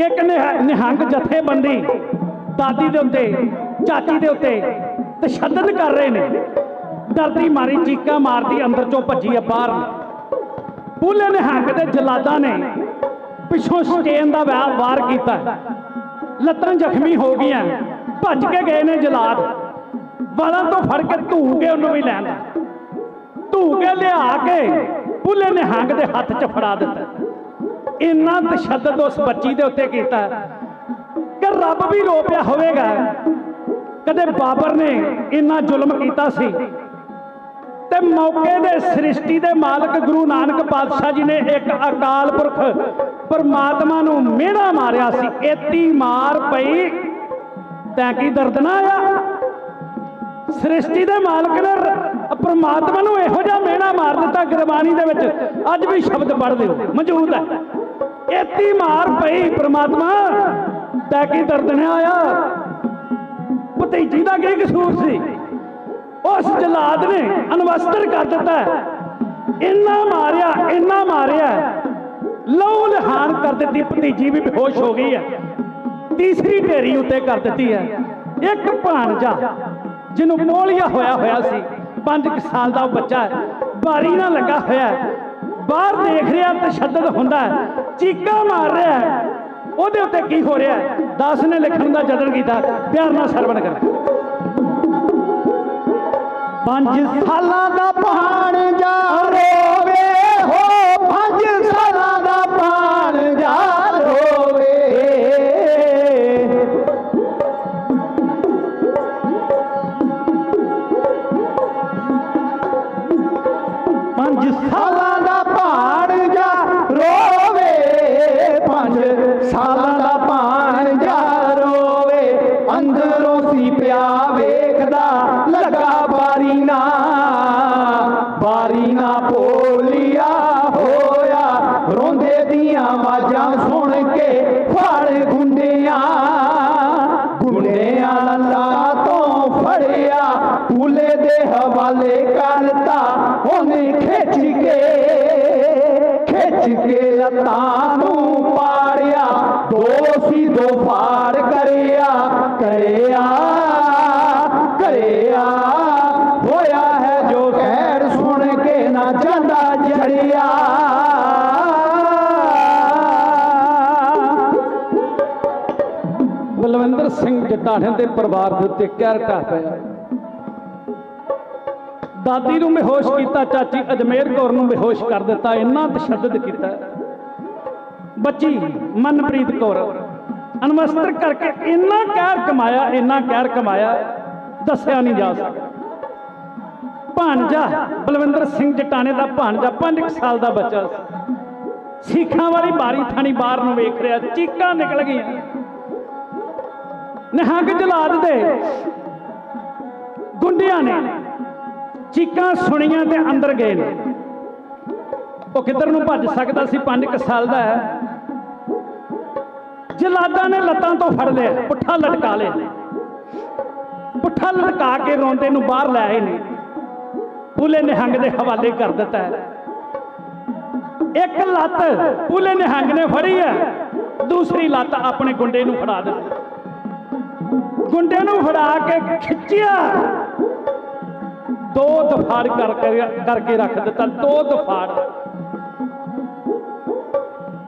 ਇੱਕ ਨਿਹ- ਨਿਹੰਗ ਜਥੇਬੰਦੀ ਦਾਦੀ ਦੇ ਉੱਤੇ, ਚਾਚੀ ਦੇ ਉੱਤੇ ਤਸ਼ੱਦਦ ਕਰ ਰਹੇ ਨੇ। ਦਰਦੀ ਮਾਰੀ, ਚੀਕਾਂ ਮਾਰਦੀ, ਅੰਦਰ ਚੋਂ ਭੱਜੀ ਆ ਬਾਹਰ ਪੂਲੇ ਨਿਹੰਗ ਦੇ ਜਲਾਦਾਂ ਨੇ ਪਿੱਛੋਂ ਸਟੇਨ ਦਾ ਵਾ- ਵਾਰ ਕੀਤਾ। ਲੱਤਾਂ ਜ਼ਖਮੀ ਹੋ ਗਈਆਂ। ਭੱਜ ਕੇ ਗਏ ਨੇ ਜਲਾਦ। ਵਾਲਾਂ ਤੋਂ ਫੜ ਕੇ ਧੂ ਕੇ ਉਹਨੂੰ ਵੀ ਲੈਣ ਧੂ ਕੇ ਲਿਆ ਕੇ ਪੂਲੇ ਨਿਹੰਗ ਦੇ ਹੱਥ 'ਚ ਫੜਾ ਦਿੱਤਾ। ਇੰਨਾ ਤਸ਼ੱਦਦ ਉਸ ਬੱਚੀ ਦੇ ਉੱਤੇ ਕੀਤਾ ਕਿ ਰੱਬ ਵੀ ਰੋ ਪਿਆ ਹੋਵੇਗਾ। ਕਦੇ ਬਾਬਰ ਨੇ ਇੰਨਾ ਜ਼ੁਲਮ ਕੀਤਾ ਸੀ। ਤੇ ਮੌਕੇ ਦੇ ਸ੍ਰਿਸ਼ਟੀ ਦੇ ਮਾਲਕ ਗੁਰੂ ਨਾਨਕ ਪਾਤਸ਼ਾਹ ਜੀ ਨੇ ਇੱਕ ਅਕਾਲ ਪੁਰਖ ਪਰਮਾਤਮਾ ਨੂੰ ਮਿਹਣਾ ਮਾਰਿਆ ਸੀ। ਏਤੀ ਮਾਰ ਪਈ, ਤੈਂ ਕੀ ਦਰਦ ਨਾ ਆਇਆ? ਸ੍ਰਿਸ਼ਟੀ ਦੇ ਮਾਲਕ ਨੇ ਪਰਮਾਤਮਾ ਨੂੰ ਇਹੋ ਜਿਹਾ ਮਿਹਣਾ ਮਾਰ ਦਿੱਤਾ ਗੁਰਬਾਣੀ ਦੇ ਵਿੱਚ। ਅੱਜ ਵੀ ਸ਼ਬਦ ਪੜ੍ਹ ਲਿਓ ਮੌਜੂਦ ਹੈ। ਏਤੀ ਮਾਰ ਪਈ ਪਰਮਾਤਮਾ ਤੈਂ ਕੀ ਦਰਦ ਆਇਆ। ਭਤੀਜੀ ਦਾ ਕੀ ਕਸੂਰ ਸੀ? ਉਸ ਜਲਾਦ ਨੇ ਅਨਵਸਤਰ ਕਰ ਦਿੱਤਾ ਇੰਨਾ ਮਾਰਿਆ ਇੰਨਾ ਮਾਰਿਆ। ਲਹੂ ਲਹਾਨ ਕਰ ਦਿੱਤੀ, ਭਤੀਜੀ ਵੀ ਬੇਹੋਸ਼ ਹੋ ਗਈ ਹੈ। ਤੀਸਰੀ ਢੇਰੀ ਉੱਤੇ ਕਰ ਦਿੱਤੀ ਹੈ। ਇੱਕ ਭਾਣਜਾ, ਜਿਹਨੂੰ ਮੋਲੀਆ ਹੋਇਆ ਹੋਇਆ ਸੀ 5 ਸਾਲ ਦਾ ਉਹ ਬੱਚਾ ਬਾਰੀ ਨਾਲ ਲੱਗਾ ਹੋਇਆ ਬਾਹਰ ਦੇਖ ਰਿਹਾ ਤਸ਼ੱਦਦ ਹੁੰਦਾ ਹੈ। ਚੀਕਾਂ ਮਾਰ ਰਿਹਾ ਹੈ। ਉਹਦੇ ਉੱਤੇ ਕੀ ਹੋ ਰਿਹਾ ਹੈ? ਦਾਸ ਨੇ ਲਿਖਣ ਦਾ ਯਤਨ ਕੀਤਾ। ਪਿਆਰ ਨਾਲ ਸਰਵਣ ਕਰ। ਪੰਜ ਸਾਲਾਂ ਦਾ ਭਾਣਜਾ ਰੋਵੇ ਸਿੰਘ ਦੇ ਪਰਿਵਾਰ ਦੇ ਉੱਤੇ ਕਹਿਰ ਢਾਹ ਪਿਆ। ਦਾਦੀ ਨੂੰ ਬੇਹੋਸ਼ ਕੀਤਾ, ਚਾਚੀ ਅਜਮੇਰ ਕੌਰ ਨੂੰ ਬੇਹੋਸ਼ ਕਰ ਦਿੱਤਾ, ਇੰਨਾ ਤਸ਼ੱਦਦ ਕੀਤਾ। ਬੱਚੀ ਮਨਪ੍ਰੀਤ ਕੌਰ, ਅਨਵਸਤਰ ਕਰਕੇ ਇੰਨਾ ਕਹਿਰ ਕਮਾਇਆ, ਇੰਨਾ ਕਹਿਰ ਕਮਾਇਆ, ਦੱਸਿਆ ਨਹੀਂ ਜਾ ਸਕਦਾ। ਭਾਂਜਾ ਬਲਵਿੰਦਰ ਸਿੰਘ ਜਟਾਣੇ ਦਾ ਭਾਣਜਾ 5 ਸਾਲ ਦਾ ਬੱਚਾ ਸੀ। ਸਿੱਖਾਂ ਵਾਲੀ ਬਾਰੀ ਥਾਣੀ ਬਾਹਰ ਨੂੰ ਵੇਖ ਰਿਹਾ, ਚੀਕਾਂ ਨਿਕਲ ਗਈਆਂ। ਨਿਹੰਗ ਜਲਾਦ ਦੇ ਗੁੰਡਿਆਂ ਨੇ ਚੀਕਾਂ ਸੁਣੀਆਂ ਤੇ ਅੰਦਰ ਗਏ ਨੇ। ਉਹ ਕਿੱਧਰ ਨੂੰ ਭੱਜ ਸਕਦਾ ਸੀ? 5 ਸਾਲ ਦਾ ਹੈ। ਜਲਾਦਾਂ ਨੇ ਲੱਤਾਂ ਤੋਂ ਫੜ ਲਿਆ, ਪੁੱਠਾ ਲਟਕਾ ਲਿਆ। ਪੁੱਠਾ ਲਟਕਾ ਕੇ ਰੋਂਦੇ ਨੂੰ ਬਾਹਰ ਲੈ ਆਏ ਨੇ। ਪੂਲੇ ਨਿਹੰਗ ਦੇ ਹਵਾਲੇ ਕਰ ਦਿੱਤਾ ਹੈ। ਇੱਕ ਲੱਤ ਪੂਲੇ ਨਿਹੰਗ ਨੇ ਫੜੀ ਹੈ, ਦੂਸਰੀ ਲੱਤ ਆਪਣੇ ਗੁੰਡੇ ਨੂੰ ਫੜਾ ਦਿੱਤੀ। ਗੁੰਡੇ ਨੂੰ ਫੜਾ ਕੇ ਖਿੱਚਿਆ। ਦੋ ਦਫਾੜ ਕਰ ਕਰਕੇ ਰੱਖ ਦਿੱਤਾ, ਦੋ ਦਫਾੜ।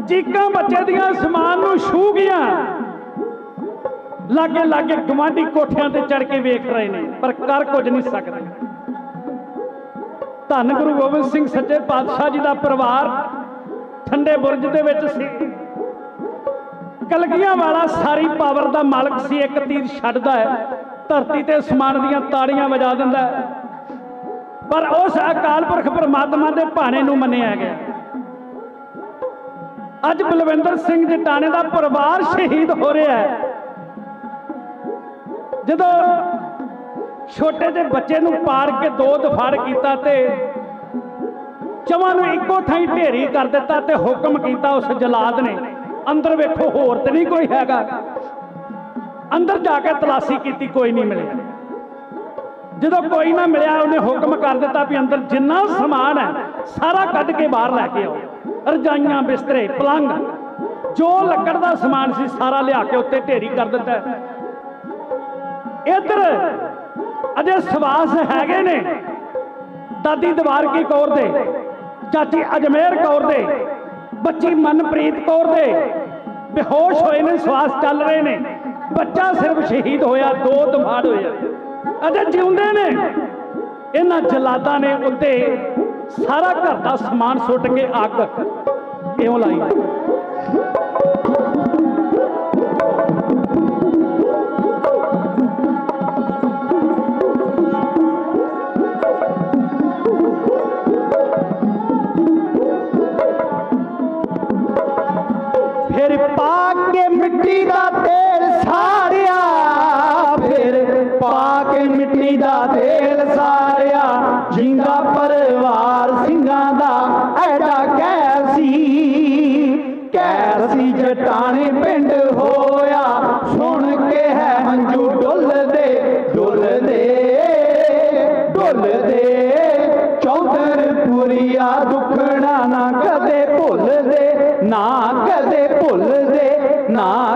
ਚੀਕਾਂ ਬੱਚੇ ਦੀਆਂ ਸਮਾਨ ਨੂੰ ਛੂ ਗਈਆਂ ਲਾਗੇ ਲਾਗੇ ਗਵਾਂਢੀ ਕੋਠਿਆਂ ਤੇ ਚੜ ਕੇ ਵੇਖ ਰਹੇ ਨੇ, ਪਰ ਕਰ ਕੁਝ ਨਹੀਂ ਸਕਦੇ। ਧੰਨ ਗੁਰੂ ਗੋਬਿੰਦ ਸਿੰਘ ਸੱਚੇ ਪਾਤਸ਼ਾਹ ਜੀ ਦਾ ਪਰਿਵਾਰ ਠੰਡੇ ਬੁਰਜ ਦੇ ਵਿੱਚ ਸੀ। ਕਲਗੀਆਂ ਵਾਲਾ ਸਾਰੀ ਪਾਵਰ ਦਾ ਮਾਲਕ ਸੀ, ਇੱਕ ਤੀਰ ਛੱਡਦਾ ਹੈ, ਧਰਤੀ ਤੇ ਅਸਮਾਨ ਦੀਆਂ ਤਾੜੀਆਂ ਵਜਾ ਦਿੰਦਾ ਹੈ। ਪਰ ਉਸ ਅਕਾਲ ਪੁਰਖ ਪਰਮਾਤਮਾ ਦੇ ਭਾਣੇ ਨੂੰ ਮੰਨਿਆ ਗਿਆ। ਅੱਜ ਬਲਵਿੰਦਰ ਸਿੰਘ ਜਟਾਣੇ ਦਾ ਪਰਿਵਾਰ ਸ਼ਹੀਦ ਹੋ ਰਿਹਾ ਹੈ। ਜਦੋਂ ਛੋਟੇ ਜਿਹੇ ਬੱਚੇ ਨੂੰ ਪਾੜ ਕੇ ਦੋ ਦਫਾੜ ਕੀਤਾ ਤੇ ਚਵਾਂ ਨੂੰ ਇੱਕੋ ਥਾਂ ਢੇਰੀ ਕਰ ਦਿੱਤਾ ਤੇ ਹੁਕਮ ਕੀਤਾ ਉਸ ਜਲਾਦ ਨੇ ਅੰਦਰ ਵੇਖੋ, ਹੋਰ ਤੇ ਨਹੀਂ ਕੋਈ ਹੈਗਾ। ਅੰਦਰ ਜਾ ਕੇ ਤਲਾਸ਼ੀ ਕੀਤੀ, ਕੋਈ ਨਹੀਂ ਮਿਲਿਆ। ਜਦੋਂ ਕੋਈ ਨਾ ਮਿਲਿਆ, ਉਹਨੇ ਹੁਕਮ ਕਰ ਦਿੱਤਾ ਵੀ ਅੰਦਰ ਜਿੰਨਾ ਸਮਾਨ ਹੈ, ਸਾਰਾ ਕੱਢ ਕੇ ਬਾਹਰ ਲੈ ਕੇ ਆਓ। ਰਜਾਈਆਂ, ਬਿਸਤਰੇ, ਪਲੰਗ, ਜੋ ਲੱਕੜ ਦਾ ਸਮਾਨ ਸੀ, ਸਾਰਾ ਲਿਆ ਕੇ ਉੱਤੇ ਢੇਰੀ ਕਰ ਦਿੱਤਾ ਹੈ। ਇੱਧਰ ਅਜੇ ਸਵਾਸ ਹੈਗੇ ਨੇ। ਦਾਦੀ ਦਵਾਰ ਕੀ ਕੌਰ ਦੇ, ਚਾਚੀ ਅਜਮੇਰ ਕੌਰ ਦੇ ਬੱਚੀ ਮਨਪ੍ਰੀਤ ਕੌਰ ਦੇ ਬੇਹੋਸ਼ ਹੋਏ ਨੇ, ਸਵਾਸ ਚੱਲ ਰਹੇ ਨੇ। ਬੱਚਾ ਸਿਰਫ ਸ਼ਹੀਦ ਹੋਇਆ, ਦੋ ਦਮਾੜ ਹੋਇਆ ਅਜੇ ਜਿਉਂਦੇ ਨੇ। ਇਹਨਾਂ ਜਲਾਦਾਂ ਨੇ ਉੱਤੇ ਸਾਰਾ ਘਰ ਦਾ ਸਮਾਨ ਸੁੱਟ ਕੇ ਅੱਗ ਕਿਉਂ ਲਾਈ? ਮਿੱਟੀ ਦਾ ਤੇਲ ਸਾਰਿਆ, ਫਿਰ ਪਾ ਕੇ ਮਿੱਟੀ ਦਾ ਤੇਲ ਸਾਰਿਆ। ਜਿੰਦਾ ਪਰਿਵਾਰ ਸਿੰਘਾਂ ਦਾ, ਐਡਾ ਕੈਸੀ ਸੀ। ਜਟਾਣੇ ਪਿੰਡ ਹੋਇਆ। ਸੁਣ ਕੇ ਹੈ ਹੰਝੂ ਡੁੱਲਦੇ ਡੁੱਲਦੇ ਡੁੱਲਦੇ ਚੌਧਰਪੁਰੀਆ ਦੁੱਖਣਾ ਨਾ ਕਦੇ ਭੁੱਲਦੇ ਨਾ ਕਦੇ ਭੁੱਲਦੇ ਨਾ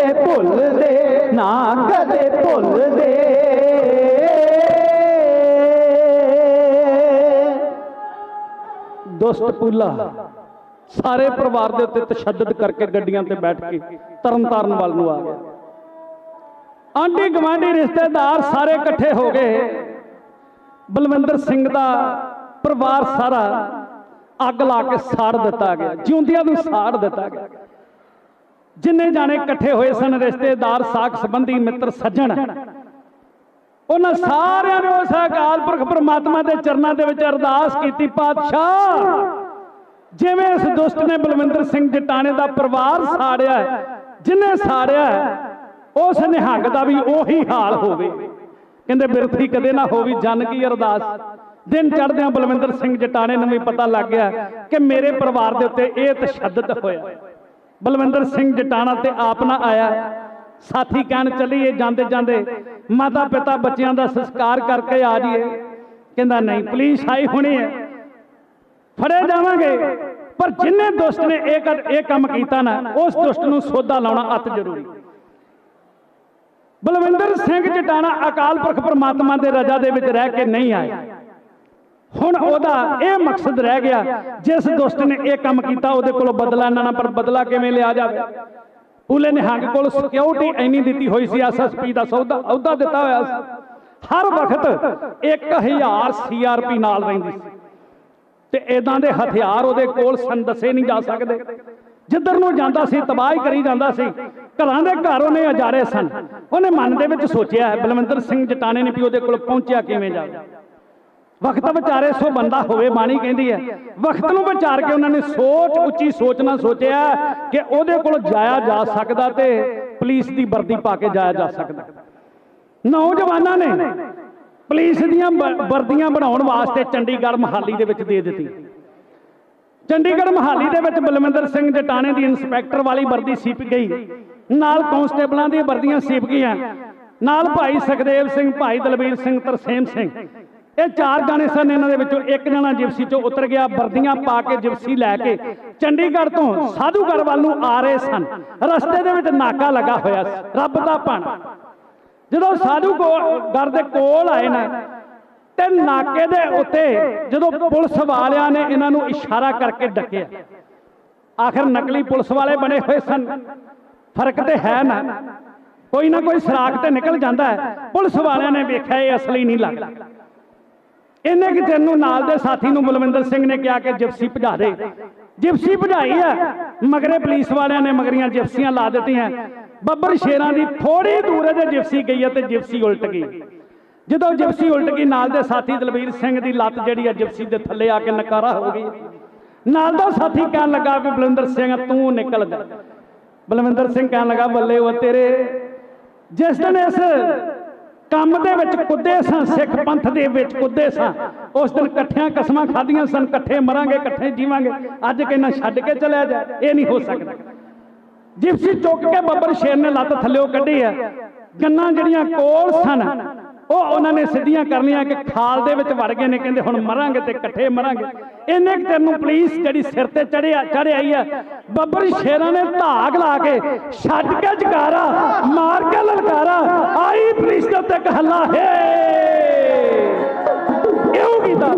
ਕਦੇ ਭੁੱਲਦੇ, ਨਾ ਕਦੇ ਭੁੱਲਦੇ। ਦੁਸ਼ਟ ਪੂਲਾ, ਸਾਰੇ ਪਰਿਵਾਰ ਦੇ ਉੱਤੇ ਤਸ਼ੱਦਦ ਕਰਕੇ ਗੱਡੀਆਂ ਤੇ ਬੈਠ ਕੇ ਤਰਨਤਾਰਨ ਵੱਲ ਨੂੰ ਆ ਗਿਆ। ਆਂਢੀ ਗਵਾਂਢੀ ਰਿਸ਼ਤੇਦਾਰ ਸਾਰੇ ਇਕੱਠੇ ਹੋ ਗਏ। ਬਲਵਿੰਦਰ ਸਿੰਘ ਦਾ ਪਰਿਵਾਰ ਸਾਰਾ ਅੱਗ ਲਾ ਕੇ ਸਾੜ ਦਿੱਤਾ ਗਿਆ, ਜਿਉਂਦਿਆਂ ਨੂੰ ਸਾੜ ਦਿੱਤਾ ਗਿਆ। ਜਿੰਨੇ ਜਾਣੇ ਇਕੱਠੇ ਹੋਏ ਸਨ ਰਿਸ਼ਤੇਦਾਰ ਸਾਖ ਸੰਬੰਧੀ ਮਿੱਤਰ ਸੱਜਣ ਉਹਨਾਂ ਸਾਰਿਆਂ ਨੇ ਉਸ ਅਕਾਲ ਪੁਰਖ ਪਰਮਾਤਮਾ ਦੇ ਚਰਨਾਂ ਦੇ ਵਿੱਚ ਅਰਦਾਸ ਕੀਤੀ ਪਾਤਸ਼ਾਹ ਜਿਵੇਂ ਇਸ ਦੁਸ਼ਟ ਨੇ ਬਲਵਿੰਦਰ ਸਿੰਘ ਜਟਾਣੇ ਦਾ ਪਰਿਵਾਰ ਸਾੜਿਆ ਹੈ, ਜਿਹਨੇ ਸਾੜਿਆ ਉਸ ਨਿਹੰਗ ਦਾ ਵੀ ਉਹੀ ਹਾਲ ਹੋਵੇ। ਕਹਿੰਦੇ ਬਿਰਥੀ ਕਦੇ ਨਾ ਹੋਵੀ ਜਨ ਕੀ ਅਰਦਾਸ? ਦਿਨ ਚੜ੍ਹਦਿਆਂ ਬਲਵਿੰਦਰ ਸਿੰਘ ਜਟਾਣੇ ਨੂੰ ਵੀ ਪਤਾ ਲੱਗ ਗਿਆ ਕਿ ਮੇਰੇ ਪਰਿਵਾਰ ਦੇ ਉੱਤੇ ਇਹ ਤਸ਼ੱਦਦ ਹੋਇਆ। ਬਲਵਿੰਦਰ ਸਿੰਘ ਜਟਾਣਾ ਤੇ ਆਪ ਨਾ ਆਇਆ। ਸਾਥੀ ਕਹਿਣ ਚੱਲੀਏ, ਜਾਂਦੇ ਜਾਂਦੇ ਮਾਤਾ ਪਿਤਾ ਬੱਚਿਆਂ ਦਾ ਸੰਸਕਾਰ ਕਰਕੇ ਆ ਜਾਈਏ। ਕਹਿੰਦਾ, ਨਹੀਂ, ਪੁਲਿਸ ਆਈ ਹੋਣੀ ਹੈ। ਫੜੇ ਜਾਵਾਂਗੇ। ਪਰ ਜਿੰਨੇ ਦੁਸ਼ਟ ਨੇ, ਇਹ ਕਰ- ਇਹ ਕੰਮ ਕੀਤਾ ਨਾ, ਉਸ ਦੁਸ਼ਟ ਨੂੰ ਸੋਧਾ ਲਾਉਣਾ ਅਤ ਜ਼ਰੂਰੀ। ਬਲਵਿੰਦਰ ਸਿੰਘ ਜਟਾਣਾ ਅਕਾਲ ਪੁਰਖ ਪਰਮਾਤਮਾ ਦੇ ਰਜਾ ਦੇ ਵਿੱਚ ਰਹਿ ਕੇ ਨਹੀਂ ਆਇਆ। ਹੁਣ ਉਹਦਾ ਇਹ ਮਕਸਦ ਰਹਿ ਗਿਆ ਜਿਸ ਦੁਸ਼ਟ ਨੇ ਇਹ ਕੰਮ ਕੀਤਾ ਉਹਦੇ ਕੋਲੋਂ ਬਦਲਾ ਲੈਣਾ ਪਰ ਬਦਲਾ ਕਿਵੇਂ ਲਿਆ ਜਾਵੇ? ਪੂਲੇ ਨਿਹੰਗ ਕੋਲ ਸਿਕਿਉਰਿਟੀ ਐਨੀ ਦਿੱਤੀ ਹੋਈ ਸੀ ਐਸਐਸਪੀ ਦਾ ਸੌਦਾ ਅਹੁਦਾ ਦਿੱਤਾ ਹੋਇਆ ਸੀ। ਹਰ ਵਕਤ 1000 ਸੀਆਰਪੀ ਨਾਲ ਰਹਿੰਦੀ ਸੀ। ਤੇ ਇਦਾਂ ਦੇ ਹਥਿਆਰ ਉਹਦੇ ਕੋਲ ਸਨ ਦੱਸੇ ਨਹੀਂ ਜਾ ਸਕਦੇ। ਜਿੱਧਰ ਨੂੰ ਜਾਂਦਾ ਸੀ ਤਬਾਹੀ ਕਰੀ ਜਾਂਦਾ ਸੀ ਘਰਾਂ ਦੇ ਘਰ ਉਹਨੇ ਅਜਾਰੇ ਸਨ। ਉਹਨੇ ਮਨ ਦੇ ਵਿੱਚ ਸੋਚਿਆ ਹੈ, ਬਲਵਿੰਦਰ ਸਿੰਘ ਜਟਾਣੇ ਨੇ ਵੀ ਉਹਦੇ ਕੋਲ ਪਹੁੰਚਿਆ ਕਿਵੇਂ ਜਾਵੇ? ਵਕਤ ਵਿਚਾਰੇ ਸੋ ਬੰਦਾ ਹੋਵੇ, ਬਾਣੀ ਕਹਿੰਦੀ ਹੈ। ਵਕਤ ਨੂੰ ਵਿਚਾਰ ਕੇ ਉਹਨਾਂ ਨੇ ਸੋਚ, ਉੱਚੀ ਸੋਚ ਨਾਲ ਸੋਚਿਆ ਕਿ ਉਹਦੇ ਕੋਲ ਜਾਇਆ ਜਾ ਸਕਦਾ ਤੇ ਪੁਲਿਸ ਦੀ ਵਰਦੀ ਪਾ ਕੇ ਜਾਇਆ ਜਾ ਸਕਦਾ। ਨੌਜਵਾਨਾਂ ਨੇ ਪੁਲਿਸ ਦੀਆਂ ਵਰਦੀਆਂ ਬਣਾਉਣ ਵਾਸਤੇ ਚੰਡੀਗੜ੍ਹ ਮਹਾਲੀ ਦੇ ਵਿੱਚ ਦੇ ਦਿੱਤੀ। ਚੰਡੀਗੜ੍ਹ ਮਹਾਲੀ ਦੇ ਵਿੱਚ ਬਲਵਿੰਦਰ ਸਿੰਘ ਜਟਾਣੇ ਦੀ ਇੰਸਪੈਕਟਰ ਵਾਲੀ ਵਰਦੀ ਸੀਪ ਗਈ। ਨਾਲ ਕਾਂਸਟੇਬਲਾਂ ਦੀਆਂ ਵਰਦੀਆਂ ਸੀਪ ਗਈਆਂ। ਨਾਲ ਭਾਈ ਸੁਖਦੇਵ ਸਿੰਘ, ਭਾਈ ਦਲਬੀਰ ਸਿੰਘ, ਤਰਸੇਮ ਸਿੰਘ। ਇਹ ਚਾਰ ਜਾਣੇ ਸਨ ਇਹਨਾਂ ਦੇ ਵਿੱਚੋਂ। ਇੱਕ ਜਣਾ ਜਿਪਸੀ ਚੋਂ ਉਤਰ ਗਿਆ, ਵਰਦੀਆਂ ਪਾ ਕੇ ਜਿਪਸੀ ਲੈ ਕੇ ਚੰਡੀਗੜ੍ਹ ਤੋਂ ਸਾਧੂਗੜ੍ਹ ਵੱਲ ਨੂੰ ਆ ਰਹੇ ਸਨ। ਰਸਤੇ ਦੇ ਵਿੱਚ ਨਾਕਾ ਲੱਗਾ ਹੋਇਆ ਸੀ। ਰੱਬ ਦਾ ਭਾਣਾ। ਜਦੋਂ ਸਾਧੂ ਦੇ ਕੋਲ ਆਏ ਨਾ, ਤੇ ਨਾਕੇ ਦੇ ਉੱਤੇ ਜਦੋਂ ਪੁਲਿਸ ਵਾਲਿਆਂ ਨੇ ਇਹਨਾਂ ਨੂੰ ਇਸ਼ਾਰਾ ਕਰਕੇ ਡੱਕਿਆ, ਆਖਰ ਨਕਲੀ ਪੁਲਿਸ ਵਾਲੇ ਬਣੇ ਹੋਏ ਸਨ। ਫ਼ਰਕ ਤੇ ਹੈ ਨਾ। ਕੋਈ ਨਾ ਕੋਈ ਸਰਾਖ ਤੇ ਨਿਕਲ ਜਾਂਦਾ ਹੈ। ਪੁਲਿਸ ਵਾਲਿਆਂ ਨੇ ਵੇਖਿਆ ਇਹ ਅਸਲੀ ਨਹੀਂ ਲੱਗਦਾ। ਇਹਨੇ ਕਿ ਤੈਨੂੰ ਨਾਲ ਦੇ ਸਾਥੀ ਨੂੰ ਬਲਵਿੰਦਰ ਸਿੰਘ ਨੇ ਕਿਹਾ ਕਿ ਜਿਪਸੀ ਭਜਾ ਦੇ ਜਿਪਸੀ ਭਜਾਈ ਹੈ ਮਗਰੇ ਪੁਲਿਸ ਵਾਲਿਆਂ ਨੇ ਮਗਰੀਆਂ ਜਿਪਸੀਆਂ ਲਾ ਦਿੱਤੀਆਂ। ਬੱਬਰ ਸ਼ੇਰਾਂ ਦੀ ਥੋੜੀ ਦੂਰ ਜੇ ਜਿਪਸੀ ਗਈ ਤੇ ਜਿਪਸੀ ਉਲਟ ਗਈ। ਜਦੋਂ ਜਿਪਸੀ ਉਲਟ ਗਈ ਨਾਲ ਦੇ ਸਾਥੀ ਦਲਬੀਰ ਸਿੰਘ ਦੀ ਲੱਤ ਜਿਹੜੀ ਹੈ ਜਿਪਸੀ ਦੇ ਥੱਲੇ ਆ ਕੇ ਨਕਾਰਾ ਹੋ ਗਈ। ਨਾਲ ਦਾ ਸਾਥੀ ਕਹਿਣ ਲੱਗਾ ਵੀ ਬਲਵਿੰਦਰ ਸਿੰਘ ਤੂੰ ਨਿਕਲ ਜਾ। ਬਲਵਿੰਦਰ ਸਿੰਘ ਕਹਿਣ ਲੱਗਾ ਬੱਲੇ ਉਹ ਤੇਰੇ। ਜਿਸ ਦਿਨ ਇਸ ਕੰਮ ਦੇ ਵਿੱਚ ਕੁੱਦੇ ਸਾਂ, ਸਿੱਖ ਪੰਥ ਦੇ ਵਿੱਚ ਕੁੱਦੇ ਸਾਂ। ਉਸ ਦਿਨ ਇਕੱਠਿਆਂ ਕਸਮਾਂ ਖਾਧੀਆਂ ਸਨ, ਇਕੱਠੇ ਮਰਾਂਗੇ, ਇਕੱਠੇ ਜੀਵਾਂਗੇ। ਅੱਜ ਕਹਿੰਦਾ ਛੱਡ ਕੇ ਚਲਿਆ ਜਾ ਇਹ ਨਹੀਂ ਹੋ ਸਕਦਾ। ਜਿਪਸੀ ਚੁੱਕ ਕੇ ਬੱਬਰ ਸ਼ੇਰ ਨੇ ਲੱਤ ਥੱਲਿਓ ਕੱਢੀ ਹੈ। ਗੰਨਾਂ ਜਿਹੜੀਆਂ ਕੋਲ ਸਨ ਉਹ ਉਹਨਾਂ ਨੇ ਸਿੱਧੀਆਂ ਕਰਨੀਆਂ ਕਿ ਖਾਲ ਦੇ ਵਿੱਚ ਵੜ ਗਏ ਨੇ, ਕਹਿੰਦੇ ਹੁਣ ਮਰਾਂਗੇ ਤੇ ਇਕੱਠੇ ਮਰਾਂਗੇ। ਇੰਨੇ ਕੁ ਤੈਨੂੰ ਪੁਲਿਸ ਜਿਹੜੀ ਸਿਰ ਤੇ ਚੜਿਆ ਚੜ੍ਹ ਆਈ ਆ, ਬੱਬਰ ਸ਼ੇਰਾਂ ਨੇ ਧਾਗ ਲਾ ਕੇ ਛੱਡ ਕੇ ਜਕਾਰਾ, ਮਾਰ ਕੇ ਲਲਕਾਰਾ, ਆਈ ਪੁਲਿਸ ਦੇ ਉੱਤੇ ਇੱਕ ਹੈ! ਇਹੋ ਕੀਤਾ।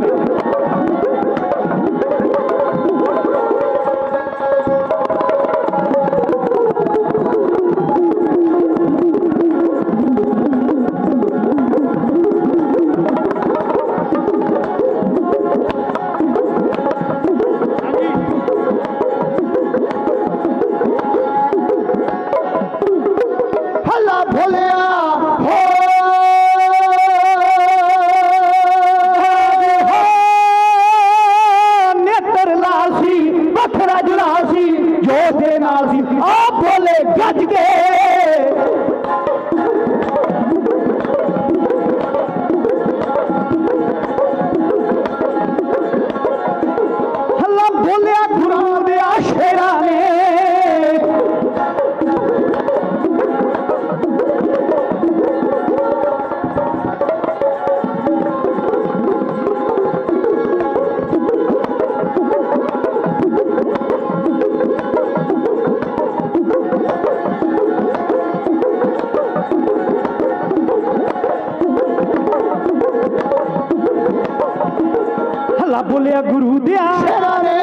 ਬੋਲਿਆ ਗੁਰੂ ਦਿਆ। ਸ਼ੇਰਾਂ ਨੇ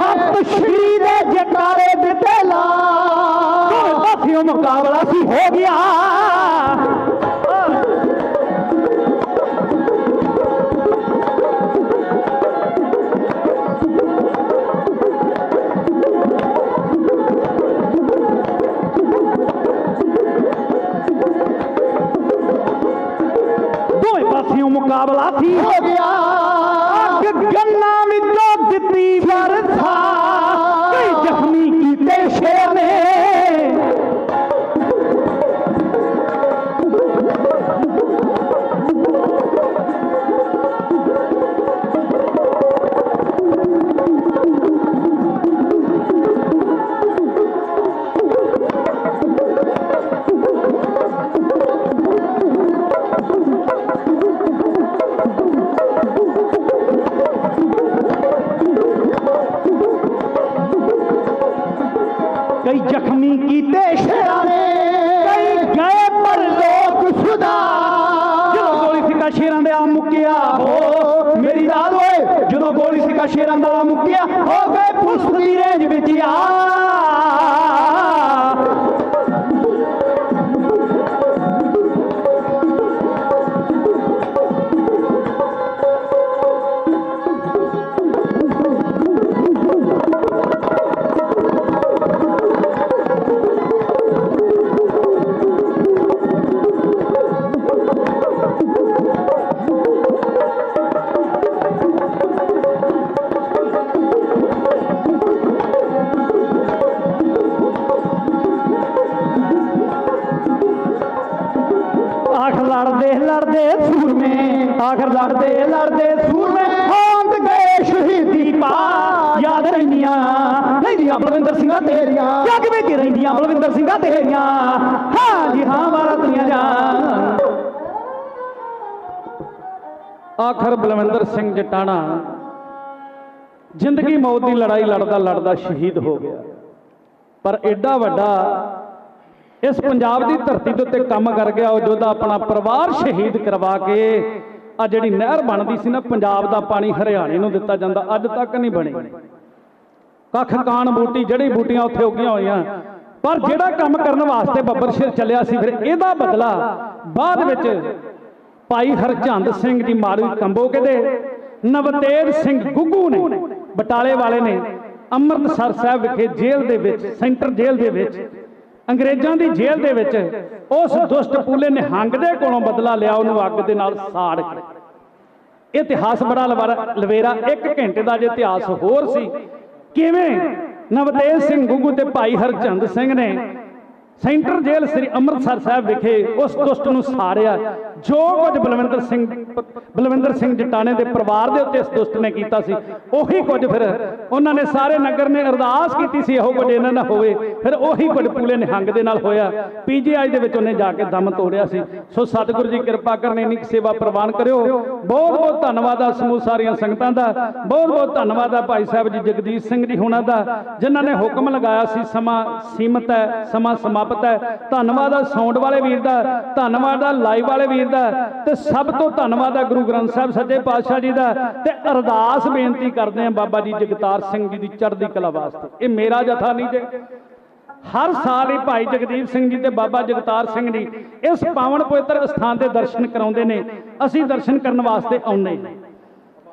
ਹੱਥ ਸ਼੍ਰੀ ਦੇ ਜਟਾਰੇ ਦਿੱਤੇ ਲਾ ਪਾਸਿਓਂ ਮੁਕਾਬਲਾ ਸੀ ਹੋ ਗਿਆ। ਮੁਕਾਬਲਾ ਸੀ। ਹੋ ਗਿਆ। ਕਈ ਜ਼ਖਮੀ ਕੀਤੇ ਸ਼ੇਰਾਂ ਨੇ ਕਈ ਗਏ ਪਰ ਲੋਕ ਸੁਦਾ ਜਦੋਂ ਗੋਲੀ ਸਿੱਕਾ ਸ਼ੇਰਾਂ ਦੇ ਆ ਮੁੱਕਿਆ ਹੋ ਮੇਰੀ ਦਾਦ ਓਏ ਜਦੋਂ ਗੋਲੀ ਸਿੱਕਾ ਸ਼ੇਰਾਂ ਦਾ ਮੁੱਕਿਆ ਹੋ ਗਏ ਪੁਲਿਸ ਦੀ ਤੇਰੀਆਂ। ਹਾਂ ਜੀ, ਹਾਂ ਵਾਲਾ ਦੁਨੀਆ ਜਾਨ ਆਖਰ ਬਲਵਿੰਦਰ ਸਿੰਘ ਜਟਾਣਾ, ਜ਼ਿੰਦਗੀ ਮੌਤ ਦੀ ਲੜਾਈ ਲੜਦਾ ਲੜਦਾ ਸ਼ਹੀਦ ਹੋ ਗਿਆ। ਪਰ ਐਡਾ ਵੱਡਾ ਇਸ ਪੰਜਾਬ ਦੀ ਧਰਤੀ ਦੇ ਉੱਤੇ ਕੰਮ ਕਰ ਗਿਆ ਉਹ ਜਿਹਦਾ ਆਪਣਾ ਪਰਿਵਾਰ ਸ਼ਹੀਦ ਕਰਵਾ ਕੇ ਆ ਜਿਹੜੀ ਨਹਿਰ ਬਣਦੀ ਸੀ ਨਾ, ਪੰਜਾਬ ਦਾ ਪਾਣੀ ਹਰਿਆਣੇ ਨੂੰ ਦਿੱਤਾ ਜਾਂਦਾ, ਅੱਜ ਤੱਕ ਨਹੀਂ ਬਣੀ। ਕੱਖ ਕਾਣ ਬੂਟੀ ਜਿਹੜੀ ਬੂਟੀਆਂ ਉੱਥੇ ਉੱਗੀਆਂ ਹੋਈਆਂ। ਪਰ ਜਿਹੜਾ ਕੰਮ ਕਰਨ ਵਾਸਤੇ ਬੱਬਰ ਸ਼ੇਰ ਚੱਲਿਆ ਸੀ ਫਿਰ ਇਹਦਾ ਬਦਲਾ ਬਾਅਦ ਵਿੱਚ ਭਾਈ ਹਰਚੰਦ ਸਿੰਘ ਜੀ ਮਾਰੂ ਕੰਬੋਕੇ ਦੇ ਨਵਤੇਜ ਸਿੰਘ ਗੁੱਗੂ ਨੇ ਬਟਾਲੇ ਵਾਲੇ ਨੇ ਅੰਮ੍ਰਿਤਸਰ ਸਾਹਿਬ ਵਿਖੇ ਜੇਲ੍ਹ ਦੇ ਵਿੱਚ ਸੈਂਟਰ ਜੇਲ੍ਹ ਦੇ ਵਿੱਚ ਅੰਗਰੇਜ਼ਾਂ ਦੀ ਜੇਲ੍ਹ ਦੇ ਵਿੱਚ ਉਸ ਦੁਸ਼ਟ ਪੂਲੇ ਨਿਹੰਗ ਦੇ ਕੋਲੋਂ ਬਦਲਾ ਲਿਆ ਉਹਨੂੰ ਅੱਗ ਦੇ ਨਾਲ ਸਾੜ ਕੇ। ਇਤਿਹਾਸ ਬੜਾ ਲਵਾਰਾ- ਲਵੇਰਾ ਇੱਕ ਘੰਟੇ ਦਾ ਜੇ ਇਤਿਹਾਸ ਹੋਰ ਸੀ ਕਿਵੇਂ ਨਵਤੇਜ ਸਿੰਘ ਗੁੱਗੂ ਤੇ ਭਾਈ ਹਰਚੰਦ ਸਿੰਘ ਨੇ ਸੈਂਟਰ ਜੇਲ੍ਹ ਸ੍ਰੀ ਅੰਮ੍ਰਿਤਸਰ ਸਾਹਿਬ ਵਿਖੇ ਉਸ ਦੁਸ਼ਟ ਨੂੰ ਸਾਰਿਆ। ਜੋ ਕੁਝ ਬਲਵਿੰਦਰ ਸਿੰਘ ਬਲਵਿੰਦਰ ਸਿੰਘ ਜਟਾਣੇ ਦੇ ਪਰਿਵਾਰ ਦੇ ਉੱਤੇ ਇਸ ਦੁਸ਼ਟ ਨੇ ਕੀਤਾ ਸੀ, ਉਹੀ ਕੁਝ ਫਿਰ ਉਹਨਾਂ ਨੇ ਸਾਰੇ ਨਗਰ ਨੇ ਅਰਦਾਸ ਕੀਤੀ ਸੀ, ਇਹੋ ਕੁਝ ਇਹਨਾਂ ਨਾਲ ਹੋਵੇ। ਫਿਰ ਉਹੀ ਕੁਝ ਪੂਲੇ ਨਿਹੰਗ ਦੇ ਨਾਲ ਹੋਇਆ। ਪੀਜੀਆਈ ਦੇ ਵਿੱਚ ਉਹਨੇ ਜਾ ਕੇ ਦਮ ਤੋੜਿਆ ਸੀ। ਸੋ ਸਤਿਗੁਰੂ ਜੀ ਕਿਰਪਾ ਕਰਨ, ਇੰਨੀ ਕੁ ਸੇਵਾ ਪ੍ਰਵਾਨ ਕਰਿਓ। ਬਹੁਤ ਬਹੁਤ ਧੰਨਵਾਦ ਆ ਸਮੂਹ ਸਾਰੀਆਂ ਸੰਗਤਾਂ ਦਾ। ਬਹੁਤ ਬਹੁਤ ਧੰਨਵਾਦ ਆ ਭਾਈ ਸਾਹਿਬ ਜੀ, ਜਗਦੀਸ਼ ਸਿੰਘ ਜੀ ਹੁਣਾਂ ਦਾ, ਜਿਨ੍ਹਾਂ ਨੇ ਹੁਕਮ ਲਗਾਇਆ ਸੀ, ਸਮਾਂ ਸੀਮਤ ਹੈ, ਸਮਾਂ ਸਮਾ ਸਮਾਪਤ ਹੈ। ਧੰਨਵਾਦ ਆ ਸਾਊਂਡ ਵਾਲੇ ਵੀਰ ਦਾ, ਧੰਨਵਾਦ ਆ ਲਾਈਵ ਵਾਲੇ ਵੀਰ ਦਾ ਤੇ ਸਭ ਤੋਂ ਧੰਨਵਾਦ ਆ ਗੁਰੂ ਗ੍ਰੰਥ ਸਾਹਿਬ ਸੱਚੇ ਪਾਤਸ਼ਾਹ ਜੀ ਦਾ ਤੇ ਅਰਦਾਸ ਬੇਨਤੀ ਕਰਦੇ ਆ ਬਾਬਾ ਜੀ ਜਗਤਾਰ ਸਿੰਘ ਜੀ ਦੀ ਚੜ੍ਹਦੀ ਕਲਾ ਵਾਸਤੇ। ਇਹ ਮੇਰਾ ਜਥਾ ਨਹੀਂ ਜੇ। ਹਰ ਸਾਲ ਹੀ ਭਾਈ ਜਗਦੀਪ ਸਿੰਘ ਜੀ ਤੇ ਬਾਬਾ ਜਗਤਾਰ ਸਿੰਘ ਜੀ ਇਸ ਪਾਵਨ ਪਵਿੱਤਰ ਸਥਾਨ ਦੇ ਦਰਸ਼ਨ ਕਰਾਉਂਦੇ ਨੇ। ਅਸੀਂ ਦਰਸ਼ਨ ਕਰਨ ਵਾਸਤੇ ਆਉਂਦੇ ਹਾਂ।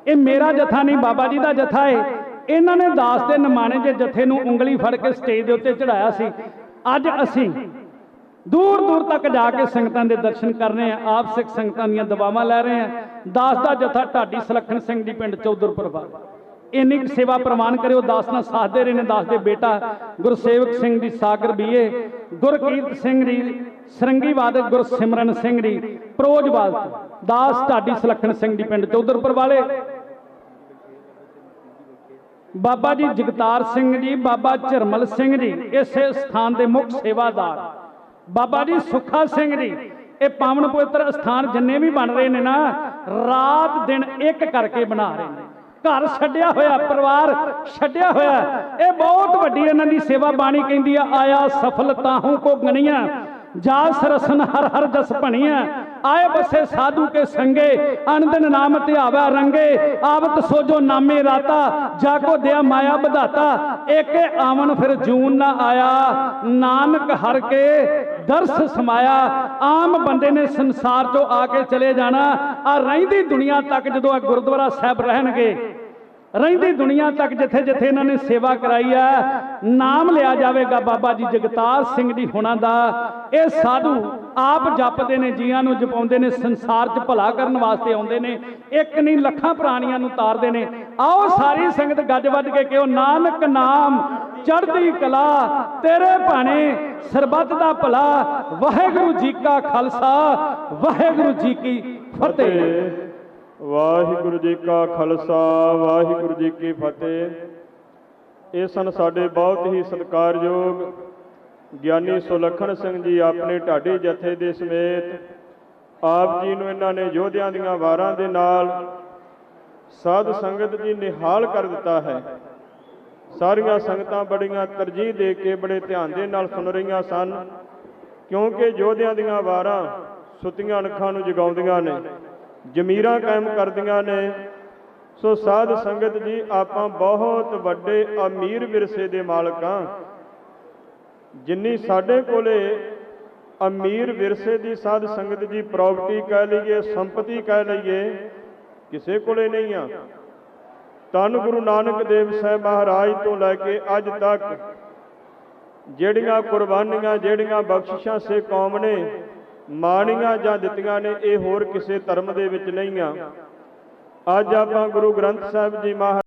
ਇਹ ਮੇਰਾ ਜਥਾ ਨਹੀਂ, ਬਾਬਾ ਜੀ ਦਾ ਜਥਾ ਹੈ ਇਹਨਾਂ ਨੇ ਦਾਸ ਦੇ ਨਿਮਾਣੇ ਜੇ ਜਥੇ ਨੂੰ ਉਂਗਲੀ ਫੜ ਕੇ ਸਟੇਜ ਦੇ ਉੱਤੇ ਚੜਾਇਆ ਸੀ। ਅੱਜ ਅਸੀਂ ਦੂਰ ਦੂਰ ਤੱਕ ਜਾ ਕੇ ਸੰਗਤਾਂ ਦੇ ਦਰਸ਼ਨ ਕਰ ਰਹੇ ਹਾਂ, ਆਪ ਸਿੱਖ ਸੰਗਤਾਂ ਦੀਆਂ ਦਵਾਵਾਂ ਲੈ ਰਹੇ ਹਾਂ। ਦਾਸ ਦਾ ਜਥਾ ਢਾਡੀ ਸੁਲੱਖਣ ਸਿੰਘ ਦੀ ਪਿੰਡ ਚੌਧਰਪੁਰ ਵਾਲਾ ਇੰਨੀ ਕੁ ਸੇਵਾ ਪ੍ਰਵਾਨ ਕਰਿਓ, ਦਾਸ ਨਾਲ ਸਾਥ ਦੇ ਰਹੇ ਨੇ, ਦਾਸ ਦੇ ਬੇਟਾ ਗੁਰਸੇਵਕ ਸਿੰਘ ਜੀ ਸਾਗਰ ਬੀਏ, ਗੁਰਕੀਰਤ ਸਿੰਘ ਜੀ ਸਰੰਗੀਵਾਦ ਗੁਰਸਿਮਰਨ ਸਿੰਘ ਜੀ ਪ੍ਰੋਜਵਾਦ ਦਾਸ ਢਾਡੀ ਸੁਲੱਖਣ ਸਿੰਘ ਜੀ ਪਿੰਡ ਚੌਧਰਪੁਰ ਵਾਲੇ ਬਾਬਾ ਜੀ ਜਗਤਾਰ ਸਿੰਘ ਜੀ, ਬਾਬਾ ਝਰਮਲ ਸਿੰਘ ਜੀ, ਇਸੇ ਸਥਾਨ ਦੇ ਮੁੱਖ ਸੇਵਾਦਾਰ। ਬਾਬਾ ਜੀ ਸੁੱਖਾ ਸਿੰਘ ਜੀ, ਇਹ ਪਾਵਨ ਪਵਿੱਤਰ ਸਥਾਨ ਜਿੰਨੇ ਵੀ ਬਣ ਰਹੇ ਨੇ ਨਾ, ਰਾਤ ਦਿਨ ਇੱਕ ਕਰਕੇ ਬਣਾ ਰਹੇ ਨੇ। ਘਰ ਛੱਡਿਆ ਹੋਇਆ, ਪਰਿਵਾਰ ਛੱਡਿਆ ਹੋਇਆ, ਇਹ ਬਹੁਤ ਵੱਡੀ ਇਹਨਾਂ ਦੀ ਸੇਵਾ ਬਾਣੀ ਕਹਿੰਦੀ ਆ, ਆਇਆ ਸਫਲਤਾਹੂ ਕੋ ਗਣੀਆਂ ਜਾ ਸਰਸਨ ਹਰ ਹਰ ਜਸ ਭਣੀਆਂ ਆਏ ਬਸੇ ਸਾਧੂ ਕੇ ਸੰਗੇ ਅਨੰਦਨ ਨਾਮ ਧਿਆਵਾ ਰੰਗੇ, ਆਵਤ ਸੋਜੋ ਨਾਮੇ ਰਾਤਾ ਜਾ ਕੋ ਦਿਆ ਮਾਇਆ ਵਧਾਤਾ। ਏਕੇ ਆਵਨ ਫਿਰ ਜੂਨ ਨਾ ਆਇਆ, ਨਾਨਕ ਹਰ ਕੇ ਦਰਸ ਸਮਾਇਆ। ਆਮ ਬੰਦੇ ਨੇ ਸੰਸਾਰ ਚੋਂ ਆ ਕੇ ਚਲੇ ਜਾਣਾ, ਆ ਰਹਿੰਦੀ ਦੁਨੀਆ ਤੱਕ ਜਦੋਂ ਆ ਗੁਰਦੁਆਰਾ ਸਾਹਿਬ ਰਹਿਣਗੇ। ਰਹਿੰਦੀ ਦੁਨੀਆ ਤੱਕ ਜਿੱਥੇ ਜਿੱਥੇ ਇਹਨਾਂ ਨੇ ਸੇਵਾ ਕਰਾਈ ਆ, ਨਾਮ ਲਿਆ ਜਾਵੇਗਾ ਬਾਬਾ ਜੀ ਜਗਤਾਰ ਸਿੰਘ ਜੀ ਹੁਣਾਂ ਦਾ। ਇਹ ਸਾਧੂ ਆਪ ਜਪਦੇ ਨੇ, ਜੀਆਂ ਨੂੰ ਜਪਾਉਂਦੇ ਨੇ, ਸੰਸਾਰ 'ਚ ਭਲਾ ਕਰਨ ਵਾਸਤੇ ਆਉਂਦੇ ਨੇ। ਇੱਕ ਨਹੀਂ, ਲੱਖਾਂ ਪ੍ਰਾਣੀਆਂ ਨੂੰ ਤਾਰਦੇ ਨੇ। ਆਓ ਸਾਰੀ ਸੰਗਤ ਗੱਜ ਵੱਜ ਕੇ ਕਿਹੋ, ਨਾਨਕ ਨਾਮ, ਚੜ੍ਹਦੀ ਕਲਾ, ਤੇਰੇ ਭਾਣੇ, ਸਰਬੱਤ ਦਾ ਭਲਾ, ਵਾਹਿਗੁਰੂ ਜੀ ਕਾ ਖਾਲਸਾ, ਵਾਹਿਗੁਰੂ ਜੀ ਕੀ ਫਤਿਹ। ਵਾਹਿਗੁਰੂ ਜੀ ਕਾ ਖਾਲਸਾ, ਵਾਹਿਗੁਰੂ ਜੀ ਕੀ ਫਤਿਹ। ਇਹ ਸਨ ਸਾਡੇ ਬਹੁਤ ਹੀ ਸਤਿਕਾਰਯੋਗ ਗਿਆਨੀ ਸੁਲੱਖਣ ਸਿੰਘ ਜੀ ਆਪਣੇ ਢਾਡੀ ਜਥੇ ਦੇ ਸਮੇਤ। ਆਪ ਜੀ ਨੂੰ ਇਹਨਾਂ ਨੇ ਯੋਧਿਆਂ ਦੀਆਂ ਵਾਰਾਂ ਦੇ ਨਾਲ ਸਾਧ ਸੰਗਤ ਜੀ ਨਿਹਾਲ ਕਰ ਦਿੱਤਾ ਹੈ। ਸਾਰੀਆਂ ਸੰਗਤਾਂ ਬੜੀਆਂ ਤਰਜੀਹ ਦੇ ਕੇ ਬੜੇ ਧਿਆਨ ਦੇ ਨਾਲ ਸੁਣ ਰਹੀਆਂ ਸਨ, ਕਿਉਂਕਿ ਯੋਧਿਆਂ ਦੀਆਂ ਵਾਰਾਂ ਸੁੱਤੀਆਂ ਅੱਖਾਂ ਨੂੰ ਜਗਾਉਂਦੀਆਂ ਨੇ। ਜ਼ਮੀਰਾਂ ਕਾਇਮ ਕਰਦੀਆਂ ਨੇ। ਸੋ ਸਾਧ ਸੰਗਤ ਜੀ, ਆਪਾਂ ਬਹੁਤ ਵੱਡੇ ਅਮੀਰ ਵਿਰਸੇ ਦੇ ਮਾਲਕ ਹਾਂ। ਜਿੰਨੀ ਸਾਡੇ ਕੋਲੇ ਅਮੀਰ ਵਿਰਸੇ ਦੀ ਸਾਧ ਸੰਗਤ ਜੀ ਪ੍ਰਾਪਰਟੀ ਕਹਿ ਲਈਏ, ਸੰਪਤੀ ਕਹਿ ਲਈਏ, ਕਿਸੇ ਕੋਲੇ ਨਹੀਂ ਆ। ਤਨ ਗੁਰੂ ਨਾਨਕ ਦੇਵ ਸਾਹਿਬ ਮਹਾਰਾਜ ਤੋਂ ਲੈ ਕੇ ਅੱਜ ਤੱਕ ਜਿਹੜੀਆਂ ਕੁਰਬਾਨੀਆਂ, ਜਿਹੜੀਆਂ ਬਖਸ਼ਿਸ਼ਾਂ ਸੇ ਕੌਮ ਨੇ ਮਾਣੀਆਂ ਜਾਂ ਦਿੱਤੀਆਂ ਨੇ, ਇਹ ਹੋਰ ਕਿਸੇ ਧਰਮ ਦੇ ਵਿੱਚ ਨਹੀਂ ਆ। ਅੱਜ ਆਪਾਂ ਗੁਰੂ ਗ੍ਰੰਥ ਸਾਹਿਬ ਜੀ ਮਹਾਰਾਜ